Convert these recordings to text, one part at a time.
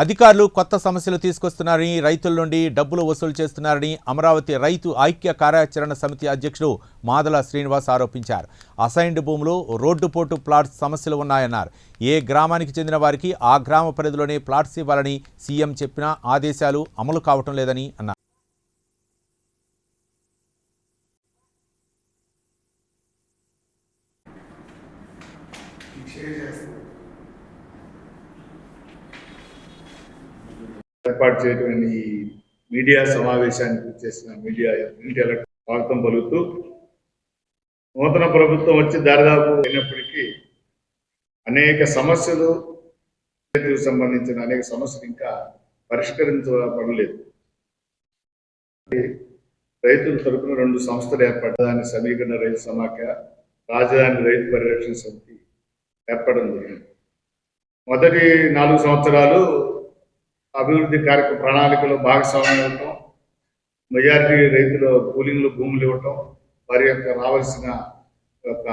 అధికారులు కొత్త సమస్యలు తీసుకొస్తున్నారని రైతుల నుండి డబ్బులు వసూలు చేస్తున్నారని అమరావతి రైతు ఐక్య కార్యాచరణ సమితి అధ్యక్షుడు మాదల శ్రీనివాస్ ఆరోపించారు. అసైన్డ్ భూములు రోడ్డుపోటు ప్లాట్స్ సమస్యలు ఉన్నాయన్నారు. ఏ గ్రామానికి చెందిన వారికి ఆ గ్రామ పరిధిలోనే ప్లాట్స్ ఇవ్వాలని సీఎం చెప్పినా ఆదేశాలు అమలు కావటం లేదని అన్నారు. ఏర్పాటు చేయటువంటి ఈ మీడియా సమావేశానికి చేసిన మీడియా యూనిట్ స్వాగతం పలుకుతూ నూతన ప్రభుత్వం వచ్చి దాదాపు అయినప్పటికీ అనేక సమస్యలు సంబంధించిన అనేక సమస్యలు ఇంకా పరిష్కరించబడలేదు. రైతుల తరపున రెండు సంస్థలు ఏర్పడదాన్ని సమీకరణ రైతు సమాఖ్య రాజధాని రైతు పరిరక్షణ సమితి ఏర్పడడం జరిగింది. మొదటి నాలుగు సంవత్సరాలు అభివృద్ధి కార్యక్రమ ప్రణాళికలో భాగస్వామ్యం ఇవ్వటం మెజారిటీ రైతులు కూలింగ్లు భూములు ఇవ్వటం వారి యొక్క రావాల్సిన యొక్క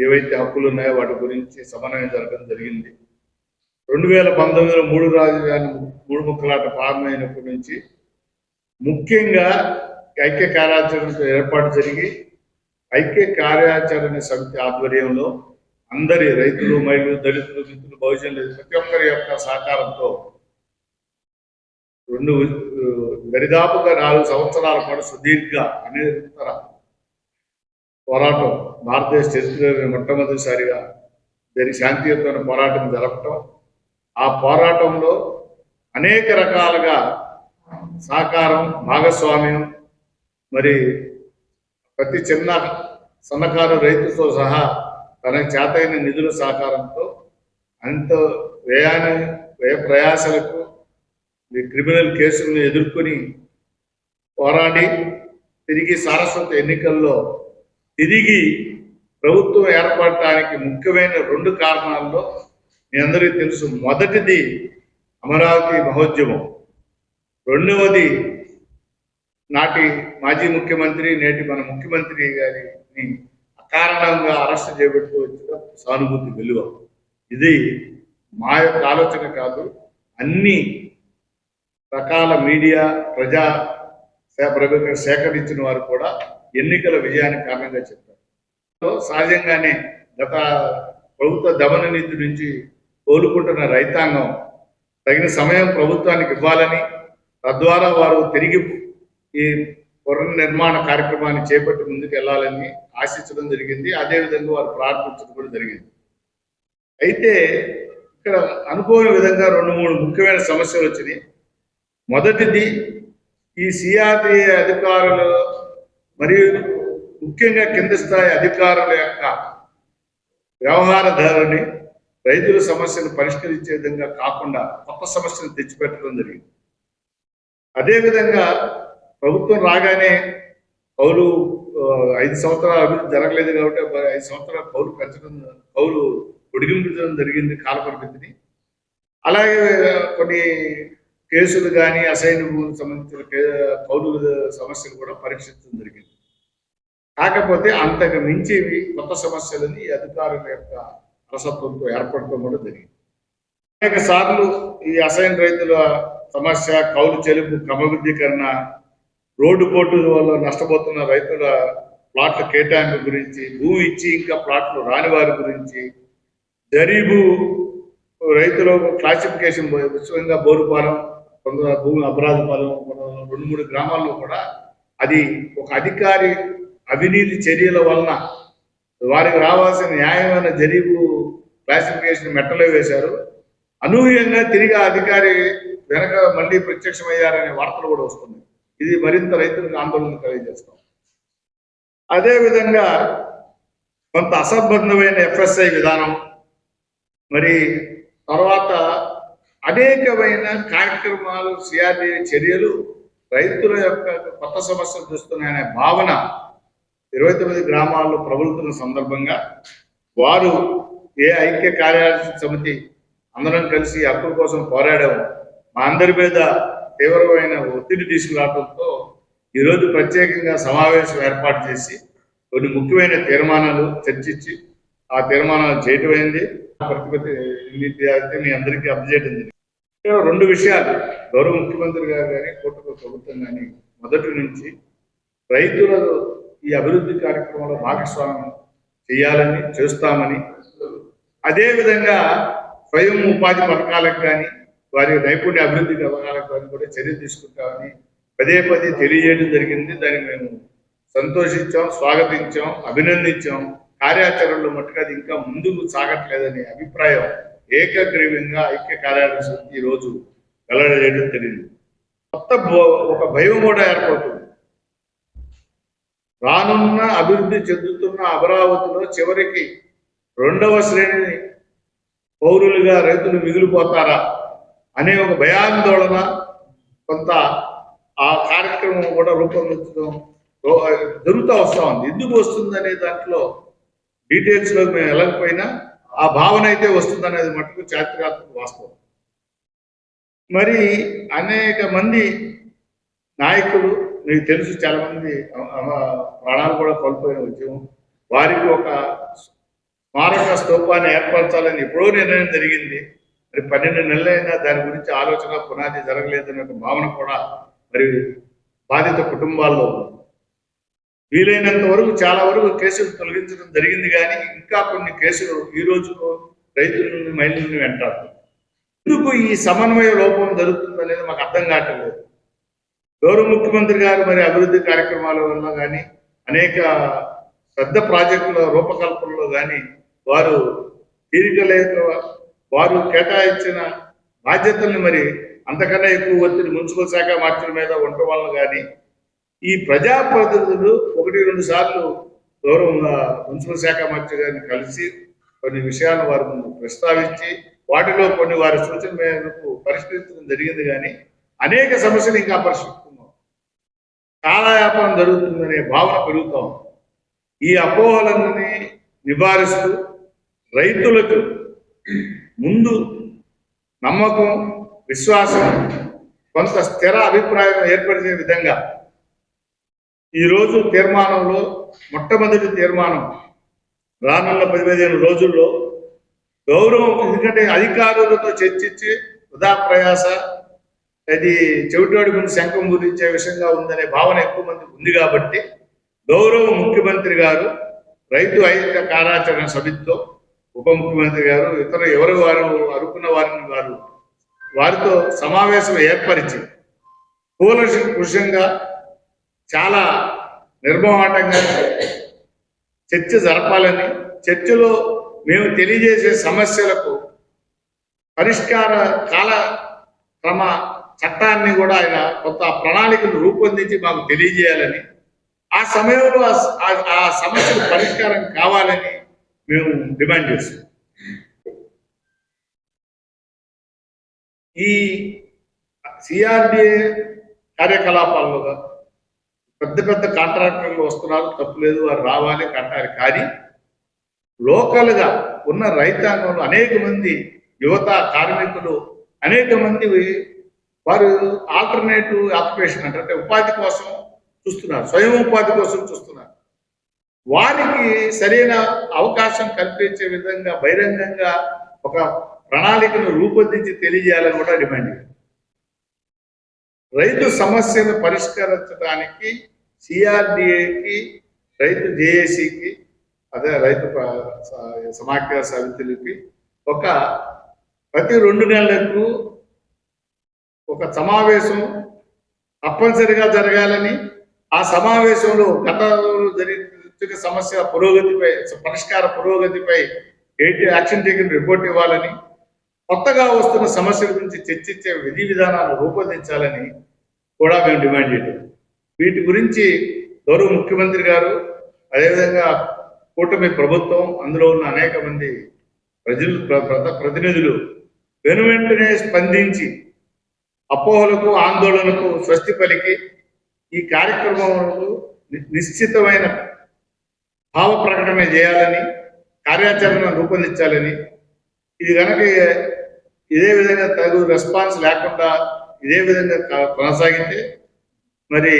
ఏవైతే హక్కులు ఉన్నాయో వాటి గురించి సమన్వయం జరగడం జరిగింది. రెండు వేల పంతొమ్మిదిలో మూడు రాజధాని మూడు ముక్కలాట ప్రారంభమైనప్పటి నుంచి ముఖ్యంగా ఐక్య కార్యాచరణ ఏర్పాటు జరిగి ఐక్య కార్యాచరణ సమితి ఆధ్వర్యంలో అందరి రైతులు మహిళలు దళితులు మిత్రులు బహుజనులు ప్రతి ఒక్కరి యొక్క సహకారంతో రెండు దరిదాపుగా నాలుగు సంవత్సరాల పాటు సుదీర్ఘ అనిరంతర పోరాటం. భారతదేశ చరిత్రలో మొట్టమొదటిసారిగా జరిగి శాంతియుతమైన పోరాటం జరపటం. ఆ పోరాటంలో అనేక రకాలుగా సహకారం భాగస్వామ్యం మరి ప్రతి చిన్న సన్నకారు రైతుతో సహా తన చేతైన నిధుల సహకారంతో అంత వ్యయాన్ని వ్యయ ప్రయాసలకు క్రిమినల్ కేసులను ఎదుర్కొని పోరాడి తిరిగి సారస్వత ఎన్నికల్లో తిరిగి ప్రభుత్వం ఏర్పడటానికి ముఖ్యమైన రెండు కారణాల్లో మీ అందరికీ తెలుసు. మొదటిది అమరావతి మహోద్యమం. రెండవది నాటి మాజీ ముఖ్యమంత్రి నేటి మన ముఖ్యమంత్రి గారిని అకారణంగా అరెస్ట్ చేపెట్టుకోవచ్చు సానుభూతి విలువ. ఇది మా యొక్క ఆలోచన కాదు. అన్ని రకాల మీడియా ప్రజా ప్రభుత్వం సేకరించిన వారు కూడా ఎన్నికల విజయానికి కారణంగా చెప్పారు. సహజంగానే గత ప్రభుత్వ దమన నీతి నుంచి కోలుకుంటున్న రైతాంగం తగిన సమయం ప్రభుత్వానికి ఇవ్వాలని తద్వారా వారు తిరిగి ఈ పునర్నిర్మాణ కార్యక్రమాన్ని చేపట్టి ముందుకు వెళ్ళాలని ఆశించడం జరిగింది. అదేవిధంగా వారు ప్రార్థించడం కూడా జరిగింది. అయితే ఇక్కడ అనుకోని విధంగా రెండు మూడు ముఖ్యమైన సమస్యలు వచ్చినాయి. మొదటిది ఈ సిఆర్టీ అధికారులు మరియు ముఖ్యంగా కింద స్థాయి అధికారుల యొక్క వ్యవహార ధోరణి రైతుల సమస్యను పరిష్కరించే విధంగా కాకుండా కొత్త సమస్యను తెచ్చిపెట్టడం జరిగింది. అదేవిధంగా ప్రభుత్వం రాగానే పౌలు ఐదు సంవత్సరాల అభివృద్ధి జరగలేదు కాబట్టి ఐదు సంవత్సరాల పౌలు పెంచడం పౌలు పొడిగించడం జరిగింది కాల పరిమితిని అలాగే కొన్ని కేసులు కానీ అసైన్ భూములకు సంబంధించిన కే- కౌలు సమస్యలు కూడా పరీక్షించడం జరిగింది. కాకపోతే అంతకు మించి కొత్త సమస్యలని ఈ అధికారుల యొక్క అలసత్వంతో ఏర్పడటం కూడా జరిగింది. అనేక సార్లు ఈ అసైన్ రైతుల సమస్య కౌలు చెలుపు క్రమబద్ధీకరణ రోడ్డు పోటు వల్ల నష్టపోతున్న రైతుల ప్లాట్ల కేటాయింపు గురించి భూ ఇచ్చి ఇంకా ప్లాట్లు రాని వారి గురించి జరీబు రైతులకు క్లాసిఫికేషన్ విశ్వంగా బోరుపాలెం కొంత భూమి అపరాధపాలెం రెండు మూడు గ్రామాల్లో కూడా అది ఒక అధికారి అవినీతి చర్యల వలన వారికి రావాల్సిన న్యాయమైన జరీబు క్లాసిఫికేషన్ మెట్టలో వేశారు. అనూహ్యంగా తిరిగి అధికారి వెనక మళ్ళీ ప్రత్యక్షమయ్యారనే వార్తలు కూడా వస్తున్నాయి. ఇది మరింత రైతులకు ఆందోళన కలిగజేస్తాం అదేవిధంగా కొంత అసంబద్ధమైన ఎఫ్ఎస్ఐ విధానం. మరి తర్వాత అనేకమైన కార్యక్రమాలు సిఆర్డీ చర్యలు రైతుల యొక్క కొత్త సమస్యలు చూస్తున్నాయనే భావన ఇరవై తొమ్మిది గ్రామాల్లో ప్రబలుతున్న సందర్భంగా వారు ఏ ఐక్య కార్యాలయ సమితి అందరం కలిసి హక్కుల కోసం పోరాడాము. మా అందరి మీద తీవ్రమైన ఒత్తిడి తీసుకురావడంతో ఈరోజు ప్రత్యేకంగా సమావేశం ఏర్పాటు చేసి కొన్ని ముఖ్యమైన తీర్మానాలు చర్చించి ఆ తీర్మానాలు చేయటమైంది. ప్రతిపత్తి మీ అందరికీ అందజేయడం రెండు విషయాలు. గౌరవ ముఖ్యమంత్రి గారు కానీ కూటమి ప్రభుత్వం కానీ మొదటి నుంచి రైతుల ఈ అభివృద్ధి కార్యక్రమంలో భాగస్వామ్యం చేయాలని చేస్తామని అదేవిధంగా స్వయం ఉపాధి పథకాలకు కానీ వారి నైపుణ్య అభివృద్ధి పథకాలకు కానీ కూడా చర్య తీసుకుంటామని పదే పదే తెలియజేయడం జరిగింది. దాన్ని మేము సంతోషించాం స్వాగతించాం అభినందించాం. కార్యాచరణలో మట్టుకు అది ఇంకా ముందుకు సాగట్లేదనే అభిప్రాయం ఏకగ్రీవంగా ఐక్య కార్యాలయ సమితి ఈ వెల్లడేయడం తెలియదు కొత్త ఒక భయం కూడా ఏర్పడుతుంది రానున్న అభివృద్ధి చెందుతున్న అమరావతిలో చివరికి రెండవ శ్రేణిని పౌరులుగా రైతులు మిగిలిపోతారా అనే ఒక భయాందోళన కొంత ఆ కార్యక్రమం కూడా రూపొందించడం జరుగుతూ వస్తూ ఉంది. ఎందుకు వస్తుంది అనే దాంట్లో డీటెయిల్స్లో మేము వెళ్ళకపోయినా ఆ భావన అయితే వస్తుంది అనేది మటుకు చారిత్రాత్మక వాస్తవం. మరి అనేక మంది నాయకులు మీకు తెలుసు చాలా మంది ప్రాణాలు కూడా కోల్పోయిన ఉద్యమం. వారికి ఒక స్మారక స్తూపాన్ని ఏర్పరచాలని ఎప్పుడో నిర్ణయం జరిగింది. మరి పన్నెండు నెలలైనా దాని గురించి ఆలోచన పునాది జరగలేదనే ఒక భావన కూడా మరి బాధిత కుటుంబాల్లో ఉంది. వీలైనంత వరకు చాలా వరకు కేసులు తొలగించడం జరిగింది కానీ ఇంకా కొన్ని కేసులు ఈ రోజు రైతులను మహిళలను వెంటారు ఎందుకు ఈ సమన్వయ లోపం జరుగుతుంది అనేది మాకు అర్థం కావట్లేదు. గౌరవ ముఖ్యమంత్రి గారు మరి అభివృద్ధి కార్యక్రమాల వల్ల కానీ అనేక పెద్ద ప్రాజెక్టుల రూపకల్పనలో కానీ వారు తీరిక లేక వారు కేటాయించిన బాధ్యతల్ని మరి అంతకన్నా ఎక్కువ ఒత్తిడి మున్సిపల్ శాఖ మార్చుల మీద ఉండటం వల్ల కానీ ఈ ప్రజాప్రతినిధులు ఒకటి రెండు సార్లు గౌరవంగా మున్సిపల్ శాఖ మంత్రి గారిని కలిసి కొన్ని విషయాలు వారు ప్రస్తావించి వాటిలో కొన్ని వారి సూచన మేరకు పరిష్కరించడం జరిగింది కానీ అనేక సమస్యలు ఇంకా పరిష్కరిస్తున్నాం కాలయాపనం జరుగుతుందనే భావన పెరుగుతాం ఈ అపోహలన్నీ నివారిస్తూ రైతులకు ముందు నమ్మకం విశ్వాసం కొంత స్థిర అభిప్రాయం ఏర్పరిచే విధంగా ఈరోజు తీర్మానంలో మొట్టమొదటి తీర్మానం రానున్న పది పదిహేను రోజుల్లో గౌరవం ఎందుకంటే అధికారులతో చర్చించి వృధా ప్రయాస అది చెవిటోడి ముందు శంఖం గురించే విషయంగా ఉందనే భావన ఎక్కువ మంది ఉంది కాబట్టి గౌరవ ముఖ్యమంత్రి గారు రైతు ఐక్య కార్యాచరణ సమితితో ఉప ముఖ్యమంత్రి గారు ఇతర ఎవరు వారు అనుకున్న వారిని వారు వారితో సమావేశం ఏర్పరిచి కూలంకుషంగా చాలా నిర్మోహాటంగా చర్చ జరపాలని చర్చలో మేము తెలియజేసే సమస్యలకు పరిష్కార కాల క్రమ చట్టాన్ని కూడా ఆయన కొత్త ప్రణాళికను రూపొందించి మాకు తెలియజేయాలని ఆ సమయంలో ఆ- సమస్యకు పరిష్కారం కావాలని మేము డిమాండ్ చేస్తున్నాం. ఈ సిఆర్డిఏ కార్యకలాపాల్లో పెద్ద పెద్ద కాంట్రాక్టర్లు వస్తున్నారు తప్పులేదు వారు రావాలి కట్టాలి కానీ లోకల్గా ఉన్న రైతాంగంలో అనేక మంది యువత కార్మికులు అనేక మంది వారు ఆల్టర్నేటివ్ ఆక్యుపేషన్ అంటే ఉపాధి కోసం చూస్తున్నారు స్వయం ఉపాధి కోసం చూస్తున్నారు. వారికి సరైన అవకాశం కల్పించే విధంగా బహిరంగంగా ఒక ప్రణాళికను రూపొందించి తెలియజేయాలని కూడా డిమాండ్ రైతు సమస్యను పరిష్కరించడానికి సిఆర్డిఏకి రైతు జేఏసీకి అదే రైతు సమాఖ్య సమితులకి ఒక ప్రతి రెండు నెలలకు ఒక సమావేశం తప్పనిసరిగా జరగాలని ఆ సమావేశంలో గతంలో జరిగిన సమస్య పురోగతిపై పరిష్కార పురోగతిపై ఏంటి యాక్షన్ టేకింగ్ రిపోర్ట్ ఇవ్వాలని కొత్తగా వస్తున్న సమస్యల గురించి చర్చించే విధి విధానాలు రూపొందించాలని కూడా మేము డిమాండ్ చేయడం. వీటి గురించి గౌరవ ముఖ్యమంత్రి గారు అదేవిధంగా కూటమి ప్రభుత్వం అందులో ఉన్న అనేక మంది ప్రజలు ప్ర- ప్ర- ప్రతినిధులు వెను వెంటనే స్పందించి అపోహలకు ఆందోళనకు స్వస్తి పలికి ఈ కార్యక్రమంలో ని- నిశ్చితమైన భావ ప్రకటన చేయాలని కార్యాచరణ రూపొందించాలని. ఇది కనుక ఇదే విధంగా తగు రెస్పాన్స్ లేకుండా ఇదే విధంగా కొనసాగితే మరి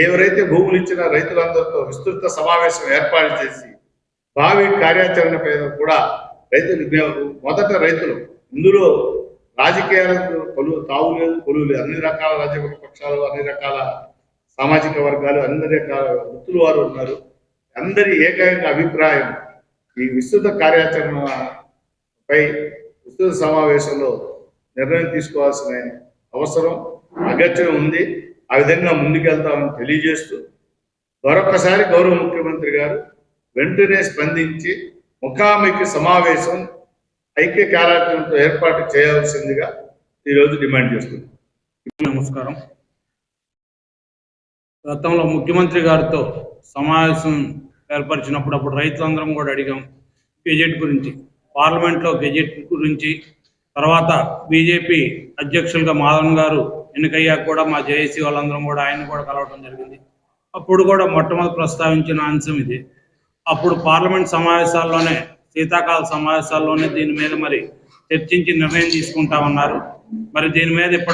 ఎవరైతే భూములు ఇచ్చిన రైతులందరితో విస్తృత సమావేశం ఏర్పాటు చేసి భావి కార్యాచరణ కూడా రైతులు మేము మొదట రైతులు ఇందులో రాజకీయాలకు కొలు తావు లేదు కొలువు లేదు. అన్ని రకాల రాజకీయ పక్షాలు అన్ని రకాల సామాజిక వర్గాలు అన్ని రకాల వృత్తులు వారు ఉన్నారు. అందరి ఏకైక అభిప్రాయం ఈ విస్తృత కార్యాచరణపై విస్తృత సమావేశంలో నిర్ణయం తీసుకోవాల్సిన అవసరం అగత్యం ఉంది. ఆ విధంగా ముందుకెళ్తామని తెలియజేస్తూ మరొకసారి గౌరవ ముఖ్యమంత్రి గారు వెంటనే స్పందించి ముఖాముఖి సమావేశం ఐక్య కార్యాచరణతో ఏర్పాటు చేయాల్సిందిగా ఈరోజు డిమాండ్ చేస్తున్నాం. నమస్కారం. గతంలో ముఖ్యమంత్రి గారితో సమావేశం ఏర్పరిచినప్పుడు అప్పుడు రైతులందరం కూడా అడిగాం గెజెట్ గురించి. పార్లమెంట్లో గెజెట్ గురించి. తర్వాత బీజేపీ అధ్యక్షులుగా మాధవన్ గారు ఎన్నికయ్యాక కూడా మా జేఏసీ వాళ్ళందరం కూడా ఆయన కూడా కలవడం జరిగింది. అప్పుడు కూడా మొట్టమొదటి ప్రస్తావించిన అంశం ఇది. అప్పుడు పార్లమెంట్ సమావేశాల్లోనే శీతాకాల సమావేశాల్లోనే దీని మీద మరి చర్చించి నిర్ణయం తీసుకుంటామన్నారు. మరి దీని మీద